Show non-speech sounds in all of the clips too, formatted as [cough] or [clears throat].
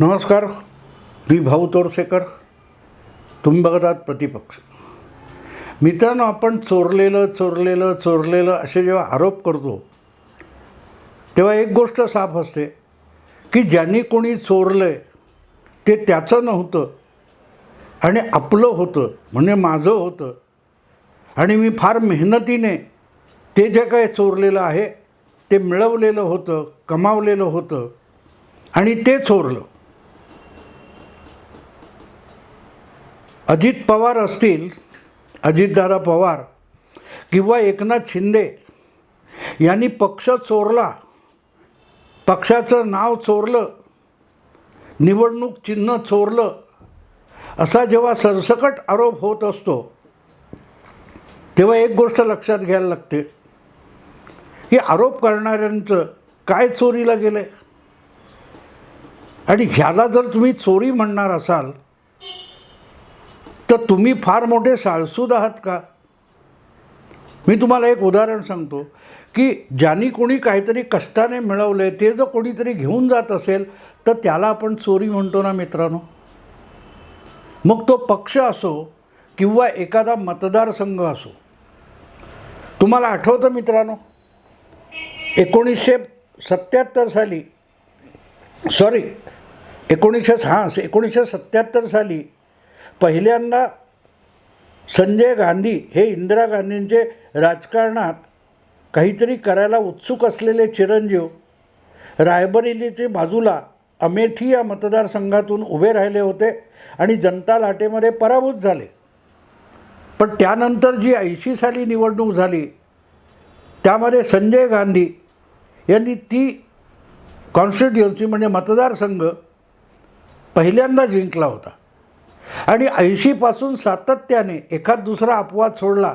नमस्कार मी भाऊ तोरसेकर तुम्ही बघत आहात प्रतिपक्ष. मित्रांनो आपण चोरलेलं चोरलेलं चोरलेलं असे जेव्हा आरोप करतो तेव्हा एक गोष्ट साफ असते की ज्यांनी कोणी चोरलं आहे ते त्याचं नव्हतं आणि आपलं होतं म्हणजे माझं होतं. आणि मी फार मेहनतीने ते जे काय चोरलेलं आहे ते मिळवलेलं होतं कमावलेलं होतं आणि ते चोरलं. अजित पवार असतील अजितदादा पवार किंवा एकनाथ शिंदे यांनी पक्ष चोरला पक्षाचं नाव चोरलं निवडणूक चिन्ह चोरलं असा जेव्हा सरसकट आरोप होत असतो तेव्हा एक गोष्ट लक्षात घ्यायला लागते की आरोप करणाऱ्यांचं काय चोरीला गेलं आहे आणि ह्याला जर तुम्ही चोरी म्हणणार असाल तर तुम्ही फार मोठे साळसूद आहात का? मी तुम्हाला एक उदाहरण सांगतो की ज्यांनी कोणी काहीतरी कष्टाने मिळवलं आहे ते जर कोणीतरी घेऊन जात असेल तर त्याला आपण चोरी म्हणतो ना मित्रांनो? मग तो पक्ष असो किंवा एखादा मतदारसंघ असो. तुम्हाला आठवतं मित्रांनो एकोणीसशे सत्याहत्तर साली सॉरी एकोणीसशे हां एकोणीसशे सत्याहत्तर साली पहिल्यांदा संजय गांधी हे इंदिरा गांधींचे राजकारणात काहीतरी करायला उत्सुक असलेले चिरंजीव रायबरेलीचे बाजूला अमेठी या मतदारसंघातून उभे राहिले होते आणि जनता लाटेमध्ये पराभूत झाले. पण त्यानंतर जी ऐंशी साली निवडणूक झाली त्यामध्ये संजय गांधी यांनी ती कॉन्स्टिट्युन्सी म्हणजे मतदारसंघ पहिल्यांदा जिंकला होता. आणि ऐंशीपासून सातत्याने एखाद दुसरा अपवाद सोडला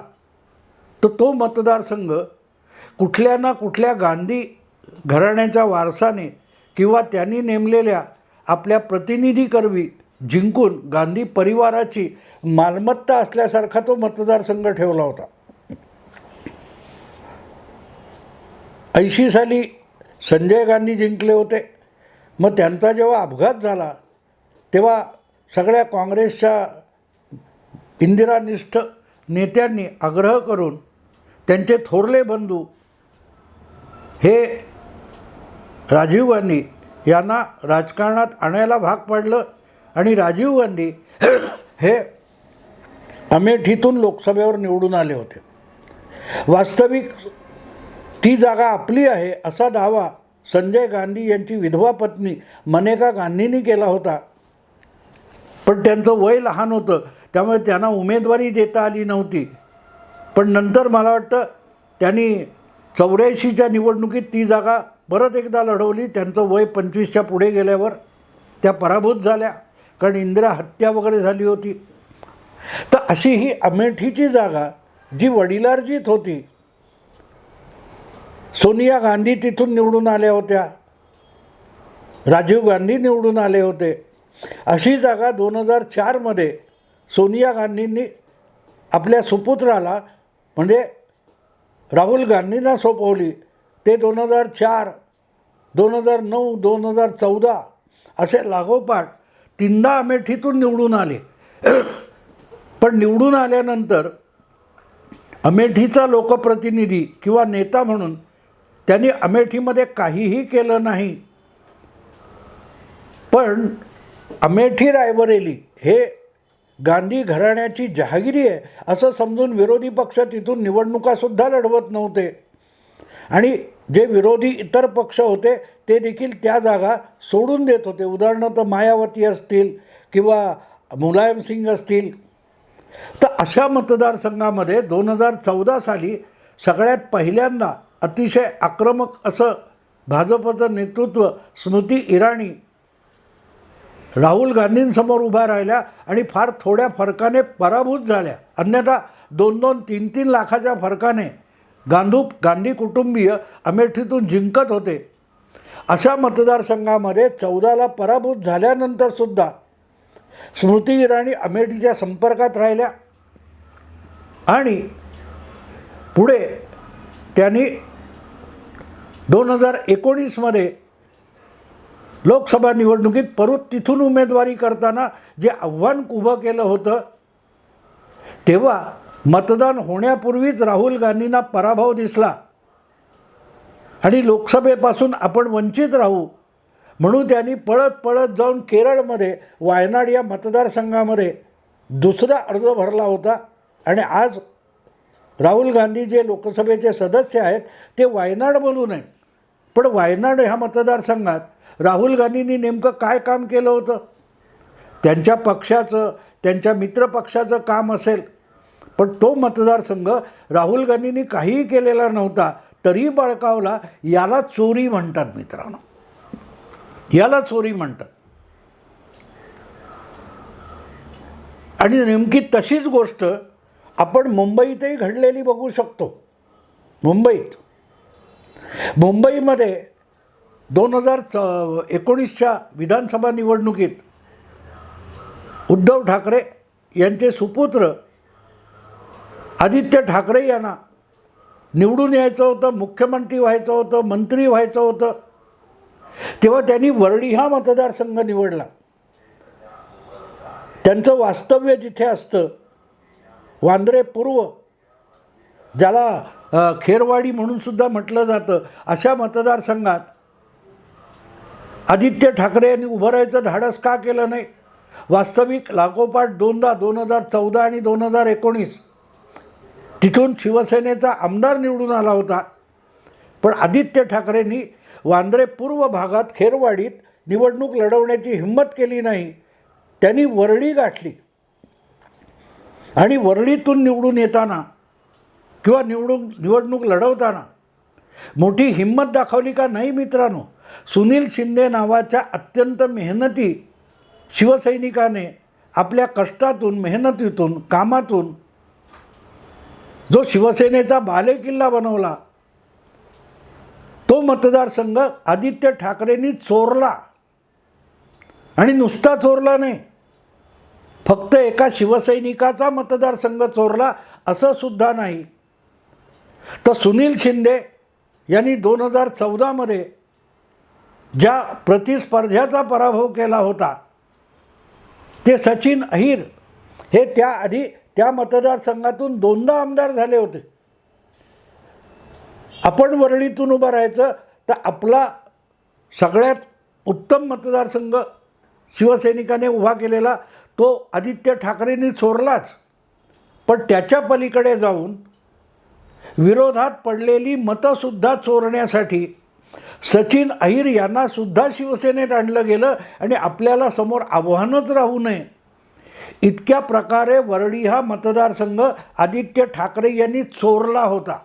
तर तो मतदारसंघ कुठल्या ना कुठल्या गांधी घराण्याच्या वारसाने किंवा त्यांनी नेमलेल्या आपल्या प्रतिनिधीकरवी जिंकून गांधी परिवाराची मालमत्ता असल्यासारखा तो मतदारसंघ ठेवला होता. ऐंशी साली संजय गांधी जिंकले होते. मग त्यांचा जेव्हा अपघात झाला तेव्हा सगळ्या काँग्रेसच्या इंदिरानिष्ठ नेत्यांनी आग्रह करून त्यांचे थोरले बंधू हे राजीव गांधी यांना राजकारणात आणायला भाग पाडलं आणि राजीव गांधी हे अमेठीतून लोकसभेवर निवडून आले होते. वास्तविक ती जागा आपली आहे असा दावा संजय गांधी यांची विधवा पत्नी मनेका गांधींनी केला होता. पण त्यांचं वय लहान होतं त्यामुळे त्यांना उमेदवारी देता आली नव्हती. पण नंतर मला वाटतं त्यांनी चौऱ्याऐंशीच्या निवडणुकीत ती जागा परत एकदा लढवली. त्यांचं वय पंचवीसच्या पुढे गेल्यावर त्या पराभूत झाल्या कारण इंदिरा हत्या वगैरे झाली होती. तर अशी ही अमेठीची जागा जी वडिलार्जित होती सोनिया गांधी तिथून निवडून आल्या होत्या. राजीव गांधी निवडून आले होते. अशी जागा दोन हजार चारमध्ये सोनिया गांधींनी आपल्या सुपुत्राला म्हणजे राहुल गांधींना सोपवली. ते दोन हजार चार दोन हजार नऊ दोन हजार चौदा असे लागोपाठ तीनदा अमेठीतून निवडून आले. [clears throat] पण निवडून आल्यानंतर अमेठीचा लोकप्रतिनिधी किंवा नेता म्हणून त्यांनी अमेठीमध्ये काहीही केलं नाही. पण अमेठी रायबरेली हे गांधी घराण्याची जहागिरी आहे. असं समजून विरोधी पक्ष तिथून निवडणुकासुद्धा लढवत नव्हते. आणि जे विरोधी इतर पक्ष होते ते देखील त्या जागा सोडून देत होते. उदाहरणार्थ मायावती असतील किंवा मुलायम सिंग असतील. तर अशा मतदारसंघामध्ये दोन हजार चौदा साली सगळ्यात पहिल्यांदा अतिशय आक्रमक असं भाजपचं नेतृत्व स्मृती इराणी राहुल गांधींसमोर उभ्या राहिल्या आणि फार थोड्या फरकाने पराभूत झाल्या. अन्यथा दोन दोन तीन तीन लाखाच्या फरकाने गांधू गांधी कुटुंबीय अमेठीतून जिंकत होते. अशा मतदारसंघामध्ये चौदाला पराभूत झाल्यानंतरसुद्धा स्मृती इराणी अमेठीच्या संपर्कात राहिल्या. आणि पुढे त्यांनी दोन हजार एकोणीसमध्ये लोकसभा निवडणुकीत परत तिथून उमेदवारी करताना जे आव्हान उभं केलं होतं तेव्हा मतदान होण्यापूर्वीच राहुल गांधींना पराभव दिसला. आणि लोकसभेपासून आपण वंचित राहू म्हणून त्यांनी पळत पळत जाऊन केरळमध्ये वायनाड या मतदारसंघामध्ये दुसरा अर्ज भरला होता. आणि आज राहुल गांधी जे लोकसभेचे सदस्य आहेत ते वायनाडमधून आहेत. पण वायनाड ह्या मतदारसंघात राहुल गांधींनी नेमकं काय काम केलं होतं? त्यांच्या पक्षाचं त्यांच्या मित्रपक्षाचं काम असेल. पण तो मतदारसंघ राहुल गांधींनी काहीही केलेला नव्हता तरी बळकावला याला चोरी म्हणतात मित्रांनो. याला चोरी म्हणतात. आणि नेमकी तशीच गोष्ट आपण मुंबईतही घडलेली बघू शकतो. मुंबईत. मुंबईमध्ये दोन हजार च एकोणीसच्या विधानसभा निवडणुकीत उद्धव ठाकरे यांचे सुपुत्र आदित्य ठाकरे यांना निवडून यायचं होतं मुख्यमंत्री व्हायचं होतं मंत्री व्हायचं होतं. तेव्हा त्यांनी वरळी हा मतदारसंघ निवडला. त्यांचं वास्तव्य जिथे असतं वांद्रे पूर्व ज्याला खेरवाडी म्हणून सुद्धा म्हटलं जातं. अशा मतदारसंघात आदित्य ठाकरे यांनी उभं राहायचं धाडस का केलं नाही? वास्तविक लागोपाठ दोनदा दोन हजार चौदा आणि दोन हजार एकोणीस. तिथून शिवसेनेचा आमदार निवडून आला होता. पण आदित्य ठाकरेंनी वांद्रे पूर्व भागात खेरवाडीत निवडणूक लढवण्याची हिंमत केली नाही. त्यांनी वरळी गाठली. आणि वरळीतून निवडून येताना किंवा निवडून निवडणूक लढवताना मोठी हिंमत दाखवली का नाही मित्रांनो? सुनील शिंदे नावाच्या अत्यंत मेहनती शिवसैनिकाने आपल्या कष्टातून मेहनतीतून कामातून जो शिवसेनेचा बालेकिल्ला बनवला तो मतदारसंघ आदित्य ठाकरेंनी चोरला. आणि नुसता चोरला नाही फक्त एका शिवसैनिकाचा मतदारसंघ चोरला असं सुद्धा नाही. तर सुनील शिंदे यांनी दोन हजार चौदामध्ये ज्या प्रतिस्पर्ध्याचा पराभव केला होता ते सचिन अहिर हे त्याआधी त्या मतदारसंघातून दोनदा आमदार झाले होते. आपण वरळीतून उभं राहायचं तर आपला सगळ्यात उत्तम मतदारसंघ शिवसैनिकाने उभा केलेला तो आदित्य ठाकरेंनी चोरलाच पण त्याच्या पलीकडे जाऊन विरोधात पडलेली मतंसुद्धा चोरण्यासाठी. सचिन अहिर यांना सुद्धा शिवसेनेत आणलं गेलं आणि आपल्याला समोर आव्हानच राहू नये. इतक्या प्रकारे वरळी हा मतदारसंघ आदित्य ठाकरे यांनी चोरला होता.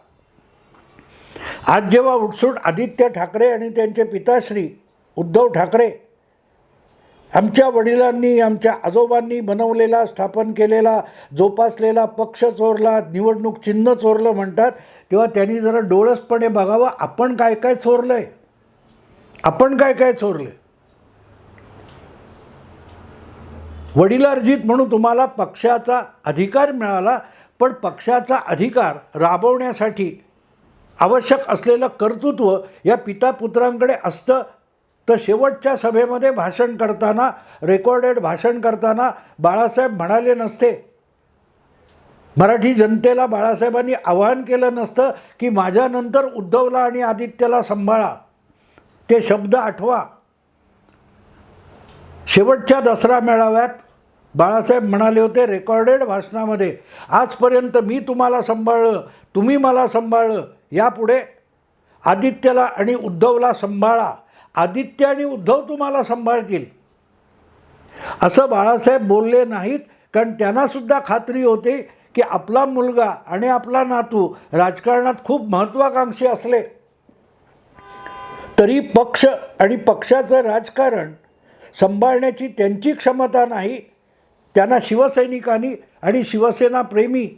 आज जेव्हा उठसूट आदित्य ठाकरे आणि त्यांचे पिताश्री उद्धव ठाकरे आमच्या वडिलांनी आमच्या आजोबांनी बनवलेला स्थापन केलेला जोपासलेला पक्ष चोरला निवडणूक चिन्ह चोरलं म्हणतात तेव्हा त्यांनी जरा डोळसपणे बघावं आपण काय काय चोरलं आहे आपण काय काय चोरलं वडिलार्जित म्हणून तुम्हाला पक्षाचा अधिकार मिळाला पण पक्षाचा अधिकार राबवण्यासाठी आवश्यक असलेलं कर्तृत्व या पिता पुत्रांकडे असतं तर शेवटच्या सभेमध्ये भाषण करताना रेकॉर्डेड भाषण करताना बाळासाहेब म्हणाले नसते. मराठी जनतेला बाळासाहेबांनी आवाहन केलं नसतं की माझ्यानंतर उद्धवला आणि आदित्यला सांभाळा. ते शब्द आठवा. शेवटच्या दसरा मेळाव्यात बाळासाहेब म्हणाले होते रेकॉर्डेड भाषणामध्ये आजपर्यंत मी तुम्हाला सांभाळलं तुम्ही मला सांभाळलं यापुढे आदित्यला आणि उद्धवला सांभाळा. आदित्य आणि उद्धव तुम्हाला सांभाळतील. असं बाळासाहेब बोलले नाहीत कारण त्यांनासुद्धा खात्री होते की आपला मुलगा आणि आपला नातू राजकारणात खूप महत्त्वाकांक्षी असले. तरी पक्ष आणि पक्षाचं राजकारण सांभाळण्याची त्यांची क्षमता नाही त्यांना शिवसैनिकांनी आणि शिवसेना प्रेमी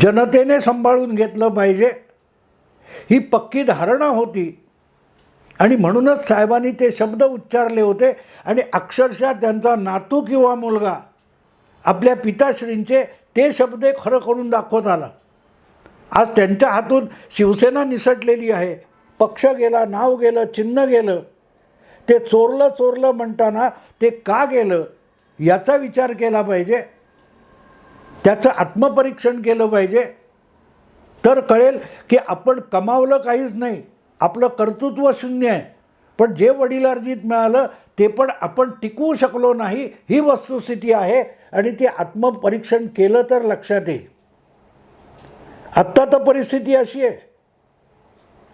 जनतेने सांभाळून घेतलं पाहिजे. ही पक्की धारणा होती. आणि म्हणूनच साहेबांनी ते शब्द उच्चारले होते आणि अक्षरशः त्यांचा नातू किंवा मुलगा आपल्या पिताश्रींचे ते शब्द खरं करून दाखवत आला. आज त्यांच्या हातून शिवसेना निसटलेली आहे. पक्ष गेला नाव गेलं चिन्ह गेलं. ते चोरलं चोरलं म्हणताना ते का गेलं याचा विचार केला पाहिजे. त्याचं आत्मपरीक्षण केलं पाहिजे. तर कळेल की आपण कमावलं काहीच नाही. आपलं कर्तृत्व शून्य आहे. पण जे वडिलार्जित मिळालं ते पण आपण टिकवू शकलो नाही ही वस्तुस्थिती आहे आणि ते आत्मपरीक्षण केलं तर लक्षात येईल. आत्ता तर परिस्थिती अशी आहे.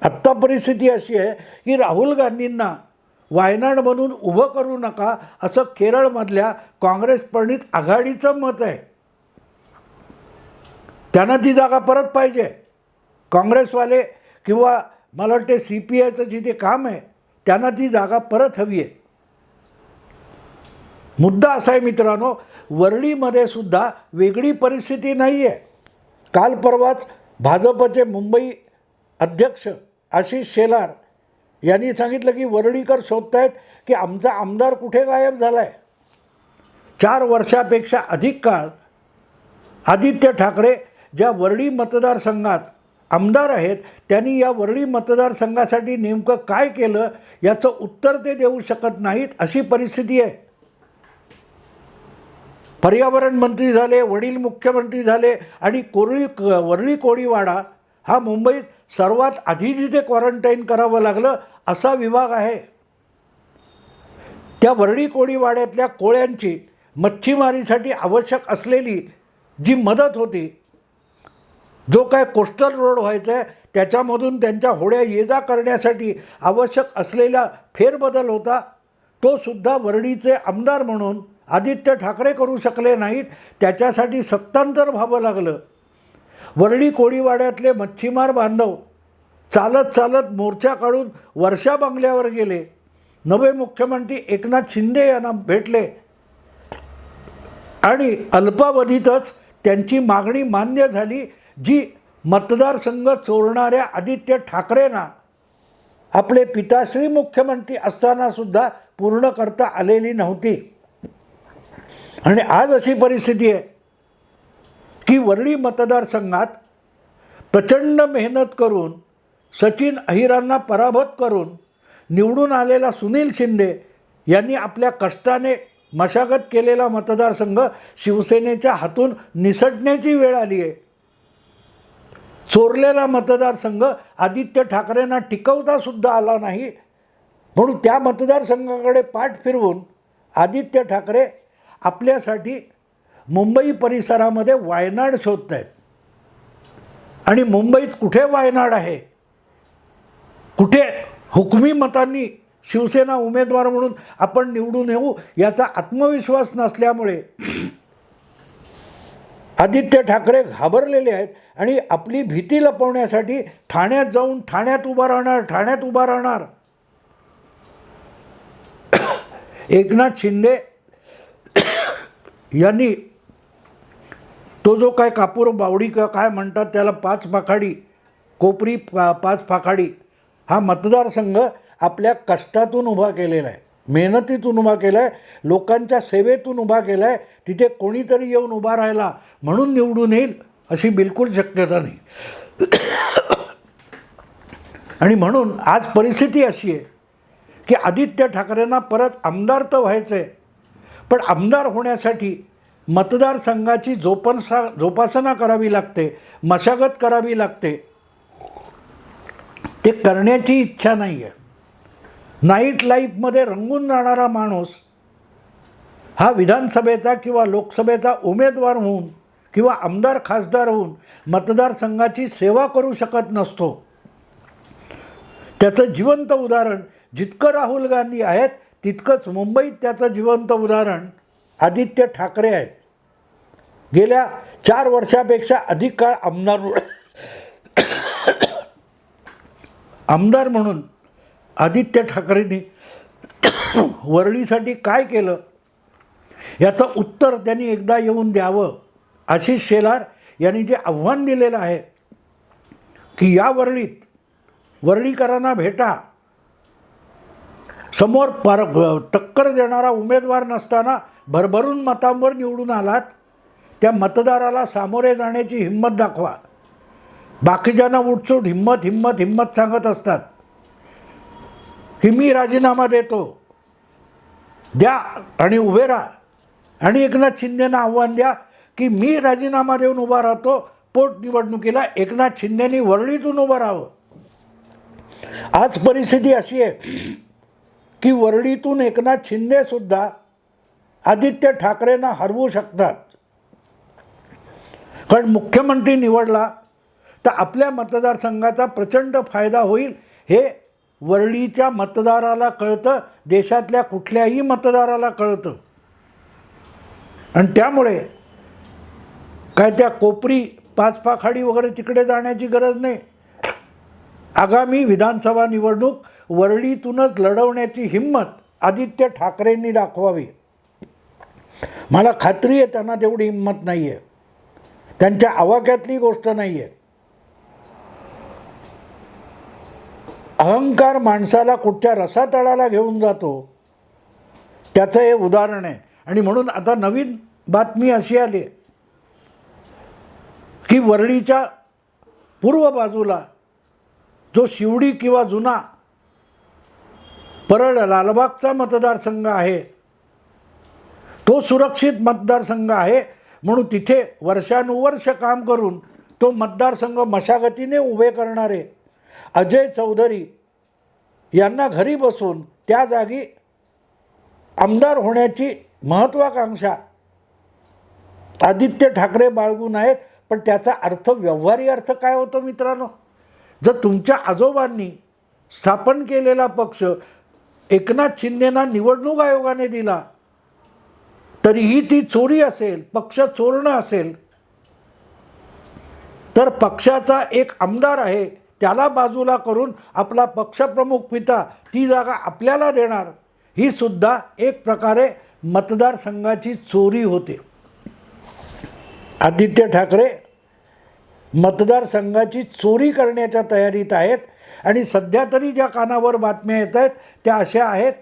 आत्ता परिस्थिती अशी आहे की राहुल गांधींना वायनाड म्हणून उभं करू नका असं केरळमधल्या काँग्रेस प्रणित आघाडीचं मत आहे. त्यांना ती जागा परत पाहिजे. काँग्रेसवाले किंवा मला वाटते सी पी आयचं जिथे काम आहे त्यांना ती जागा परत हवी आहे. मुद्दा असा आहे मित्रांनो वरळीमध्ये सुद्धा वेगळी परिस्थिती नाही आहे काल परवाच भाजपचे मुंबई अध्यक्ष आशिष शेलार यांनी सांगितलं की वरळीकर शोधतायत की आमचा आमदार कुठे गायब झाला आहे चार वर्षापेक्षा अधिक काळ आदित्य ठाकरे ज्या वरळी मतदारसंघात आमदार आहेत त्यांनी या वरळी मतदारसंघासाठी नेमकं काय केलं याचं उत्तर ते देऊ शकत नाहीत अशी परिस्थिती आहे. पर्यावरण मंत्री झाले वडील मुख्यमंत्री झाले आणि कोरळी क- वरळी कोळीवाडा हा मुंबईत सर्वात आधी जिथे क्वारंटाईन करावं लागलं असा विभाग आहे. त्या वरळी कोळीवाड्यातल्या कोळ्यांची मच्छीमारीसाठी आवश्यक असलेली जी मदत होती जो काय कोस्टल रोड व्हायचा आहे त्याच्यामधून त्यांच्या होड्या ये जा करण्यासाठी आवश्यक असलेला फेरबदल होता तो सुद्धा आमदार म्हणून आदित्य ठाकरे करू शकले नाहीत त्याच्यासाठी सत्तांतर व्हावं लागलं. वरळी कोळीवाड्यातले मच्छीमार बांधव चालत चालत मोर्चा काढून वर्षा बंगल्यावर गेले. नवे मुख्यमंत्री एकनाथ शिंदे यांना भेटले. आणि अल्पावधीतच त्यांची मागणी मान्य झाली. जी मतदारसंघ चोरणाऱ्या आदित्य ठाकरेंना आपले पिताश्री मुख्यमंत्री असतानासुद्धा पूर्ण करता आलेली नव्हती. आणि आज अशी परिस्थिती आहे की वरळी मतदारसंघात प्रचंड मेहनत करून सचिन अहिरांना पराभूत करून निवडून आलेला सुनील शिंदे यांनी आपल्या कष्टाने मशागत केलेला मतदारसंघ शिवसेनेच्या हातून निसटण्याची वेळ आली आहे. चोरलेला मतदारसंघ आदित्य ठाकरेंना टिकवता सुद्धा आला नाही. म्हणून त्या मतदारसंघाकडे पाठ फिरवून आदित्य ठाकरे आपल्यासाठी मुंबई परिसरामध्ये वायनाड शोधत आहेत आणि मुंबईत कुठे वायनाड आहे? कुठे हुकमी मतांनी शिवसेना उमेदवार म्हणून आपण निवडून येऊ याचा आत्मविश्वास नसल्यामुळे आदित्य ठाकरे घाबरलेले आहेत आणि आपली भीती लपवण्यासाठी ठाण्यात जाऊन ठाण्यात उभा राहणार ठाण्यात उभा राहणार. [coughs] एकनाथ शिंदे [coughs] यांनी तो जो काय कापूर बावडी का काय म्हणतात त्याला पाच पाखाडी कोपरी पा पाच पाखाडी हा मतदारसंघ आपल्या कष्टातून उभा केलेला आहे. मेहनतीतून उभा केला आहे लोकांच्या सेवेतून उभा केला आहे तिथे कोणीतरी येऊन उभा राहिला म्हणून निवडून येईल अशी बिलकुल शक्यता नाही. आणि म्हणून आज परिस्थिती अशी आहे की आदित्य ठाकरेंना परत आमदार तर व्हायचं आहे पण आमदार होण्यासाठी मतदारसंघाची जोपनसा जोपासना करावी लागते मशागत करावी लागते. ते करण्याची इच्छा नाही आहे नाईट लाईफमध्ये रंगून राहणारा माणूस हा विधानसभेचा किंवा लोकसभेचा उमेदवार होऊन किंवा आमदार खासदार होऊन मतदारसंघाची सेवा करू शकत नसतो. त्याचं जिवंत उदाहरण जितकं राहुल गांधी आहेत तितकंच मुंबईत त्याचं जिवंत उदाहरण आदित्य ठाकरे आहेत. गेल्या चार वर्षापेक्षा अधिक काळ आमदार [coughs] आमदार म्हणून आदित्य ठाकरेंनी वरळीसाठी काय केलं? याचं उत्तर त्यांनी एकदा येऊन द्यावं आशिष शेलार यांनी जे आव्हान दिलेलं आहे की या वरळीत वरळीकरांना भेटा. समोर पार टक्कर देणारा उमेदवार नसताना भरभरून मतांवर निवडून आलात त्या मतदाराला सामोरे जाण्याची हिंमत दाखवा. बाकीच्यांना उठसूट हिंमत हिंमत हिंमत सांगत असतात. की मी राजीनामा देतो. द्या आणि उभे राहा. आणि एकनाथ शिंदेना आव्हान द्या की मी राजीनामा देऊन उभा राहतो. पोटनिवडणुकीला एकनाथ शिंदेनी वरळीतून उभं राहावं. आज परिस्थिती अशी आहे की वरळीतून एकनाथ शिंदेसुद्धा आदित्य ठाकरेंना हरवू शकतात. कारण मुख्यमंत्री निवडला तर आपल्या मतदारसंघाचा प्रचंड फायदा होईल हे वरळीच्या मतदाराला कळतं देशातल्या कुठल्याही मतदाराला कळतं. आणि त्यामुळे काय त्या कोपरी पाचपाखाडी वगैरे तिकडे जाण्याची गरज नाही. आगामी विधानसभा निवडणूक वरळीतूनच लढवण्याची हिंमत आदित्य ठाकरेंनी दाखवावी. मला खात्री आहे त्यांना तेवढी हिंमत नाही आहे त्यांच्या आवाक्यातली गोष्ट नाही आहे अहंकार माणसाला कुठच्या रसातळाला घेऊन जातो त्याचं हे उदाहरण आहे. आणि म्हणून आता नवीन बातमी अशी आली आहे की वरळीच्या पूर्व बाजूला जो शिवडी किंवा जुना परळ लालबागचा मतदारसंघ आहे तो सुरक्षित मतदारसंघ आहे म्हणून तिथे वर्षानुवर्ष काम करून तो मतदारसंघ मशागतीने उभे करणारे अजय चौधरी यांना घरी बसून त्या जागी आमदार होण्याची महत्त्वाकांक्षा आदित्य ठाकरे बाळगून आहेत. पण त्याचा अर्थ व्यवहारी अर्थ काय होतो मित्रांनो? जर तुमच्या आजोबांनी स्थापन केलेला पक्ष एकनाथ शिंदेना निवडणूक आयोगाने दिला तरीही ती चोरी असेल पक्ष चोरणं असेल तर पक्षाचा एक आमदार आहे त्याला बाजूला करून आपला पक्षप्रमुख पिता ती जागा आपल्याला देणार ही सुद्धा एक प्रकारे मतदारसंघाची चोरी होते. आदित्य ठाकरे मतदारसंघाची चोरी करण्याच्या तयारीत आहेत आणि सध्या तरी ज्या कानावर बातम्या येत आहेत त्या अशा आहेत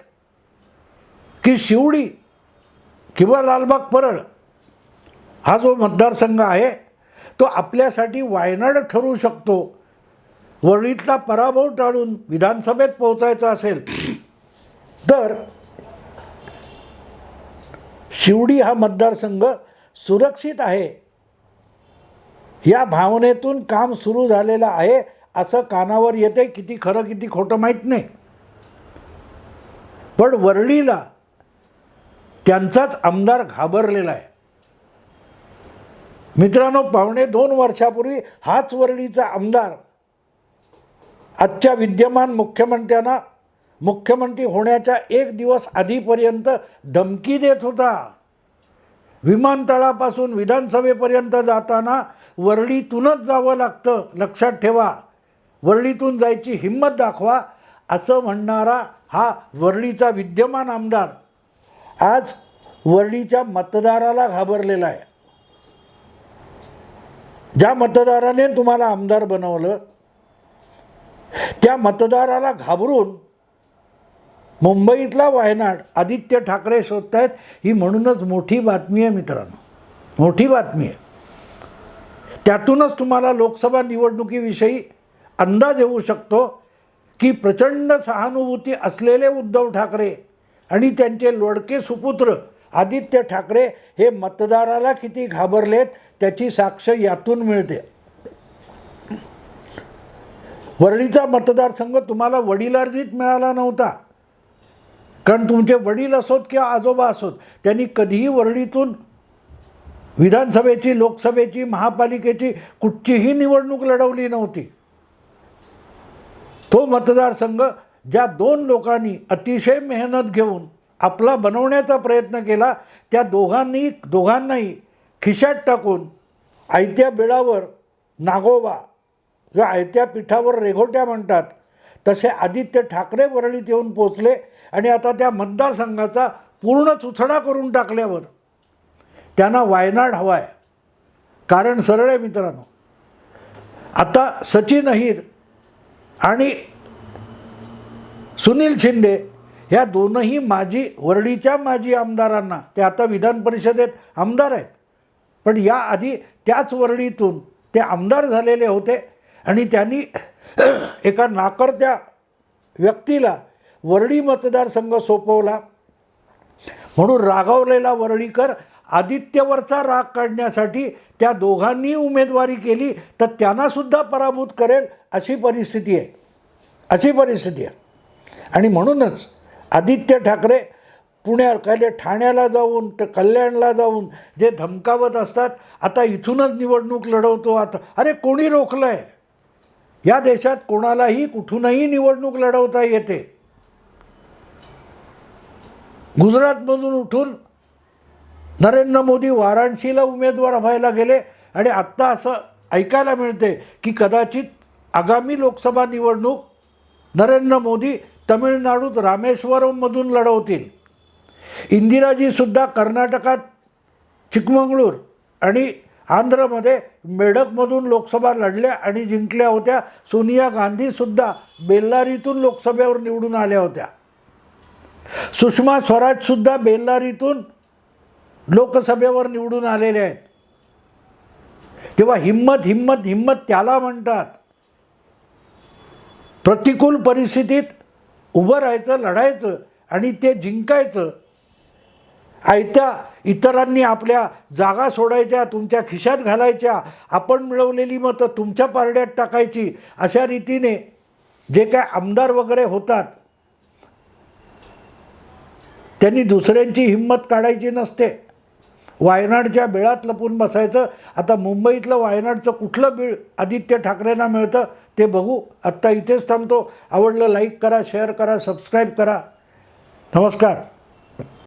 की शिवडी किंवा लालबाग परळ हा जो मतदारसंघ आहे तो आपल्यासाठी वायनाड ठरू शकतो. वरळीतला पराभव टाळून विधानसभेत पोहोचायचा असेल तर शिवडी हा मतदारसंघ सुरक्षित आहे. या भावनेतून काम सुरू झालेलं आहे असं कानावर येते किती खरं किती खोटं माहीत नाही. पण वरळीला त्यांचाच आमदार घाबरलेला आहे. मित्रांनो पावणे दोन वर्षापूर्वी हाच वरळीचा आमदार आजच्या विद्यमान मुख्यमंत्र्यांना मुख्यमंत्री होण्याच्या एक दिवस आधीपर्यंत धमकी देत होता. विमानतळापासून विधानसभेपर्यंत जाताना वरळीतूनच जावं लागतं लक्षात ठेवा. वरळीतून जायची हिंमत दाखवा असं म्हणणारा हा वरळीचा विद्यमान आमदार आज वरळीच्या मतदाराला घाबरलेला आहे. ज्या मतदाराने तुम्हाला आमदार बनवलं त्या मतदाराला घाबरून मुंबईतला वायनाड आदित्य ठाकरे शोधत आहेत ही म्हणूनच मोठी बातमी आहे मित्रांनो. मोठी बातमी आहे. त्यातूनच तुम्हाला लोकसभा निवडणुकीविषयी अंदाज येऊ शकतो की प्रचंड सहानुभूती असलेले उद्धव ठाकरे आणि त्यांचे लोडके सुपुत्र आदित्य ठाकरे हे मतदाराला किती घाबरलेत त्याची साक्ष यातून मिळते. वरळीचा मतदारसंघ तुम्हाला वडिलार्जित मिळाला नव्हता. कारण तुमचे वडील असोत किंवा आजोबा असोत त्यांनी कधीही वरळीतून विधानसभेची लोकसभेची महापालिकेची कुठचीही निवडणूक लढवली नव्हती. तो मतदारसंघ ज्या दोन लोकांनी अतिशय मेहनत घेऊन आपला बनवण्याचा प्रयत्न केला त्या दोघांनी दोघांनाही खिशात टाकून आयत्या बिळावर नागोबा जो आयत्या पीठावर रेघोट्या म्हणतात तसे आदित्य ठाकरे वरळीत येऊन पोचले आणि आता त्या मतदारसंघाचा पूर्ण चुथडा करून टाकल्यावर त्यांना वायनाड हवा आहे कारण सरळ आहे मित्रांनो. आता सचिन अहिर आणि सुनील शिंदे ह्या दोनही माजी वरळीच्या माजी आमदारांना ते आता विधान परिषदेत आमदार आहेत. पण याआधी त्याच वरळीतून ते आमदार झालेले होते. आणि त्यांनी [clears throat] एका नाकर्त्या व्यक्तीला वरळी मतदारसंघ सोपवला. म्हणून रागावलेला वरळीकर आदित्यवरचा राग काढण्यासाठी त्या दोघांनी उमेदवारी केली तर त्यांनासुद्धा पराभूत करेल अशी परिस्थिती आहे. अशी परिस्थिती आहे. आणि म्हणूनच आदित्य ठाकरे पुण्यावर काय ठाण्याला जाऊन तर कल्याणला जाऊन जे धमकावत असतात आता इथूनच निवडणूक लढवतो. आता अरे कोणी रोखलं आहे या देशात कोणालाही कुठूनही निवडणूक लढवता येते. गुजरातमधून उठून नरेंद्र मोदी वाराणसीला उमेदवार व्हायला गेले आणि आत्ता असं ऐकायला मिळते की कदाचित आगामी लोकसभा निवडणूक नरेंद्र मोदी तमिळनाडूत रामेश्वरममधून लढवतील. इंदिराजीसुद्धा कर्नाटकात चिकमंगळूर आणि आंध्रमध्ये मेढकमधून लोकसभा लढल्या आणि जिंकल्या होत्या सोनिया गांधीसुद्धा बेल्लारीतून लोकसभेवर निवडून आल्या होत्या. सुषमा स्वराजसुद्धा बेल्लारीतून लोकसभेवर निवडून आलेले आहेत. तेव्हा हिंमत हिंमत हिंमत त्याला म्हणतात. प्रतिकूल परिस्थितीत उभं राहायचं लढायचं आणि ते जिंकायचं. आयत्या इतरांनी आपल्या जागा सोडायच्या तुमच्या खिशात घालायच्या आपण मिळवलेली मतं तुमच्या पारड्यात टाकायची अशा रीतीने जे काय आमदार वगैरे होतात त्यांनी दुसऱ्यांची हिंमत काढायची नसते. वायनाडच्या बिळात लपून बसायचं. आता मुंबईतलं वायनाडचं कुठलं बीळ आदित्य ठाकरेंना मिळतं ते बघू. आत्ता इथेच थांबतो. आवडलं लाईक करा शेअर करा सबस्क्राईब करा. नमस्कार.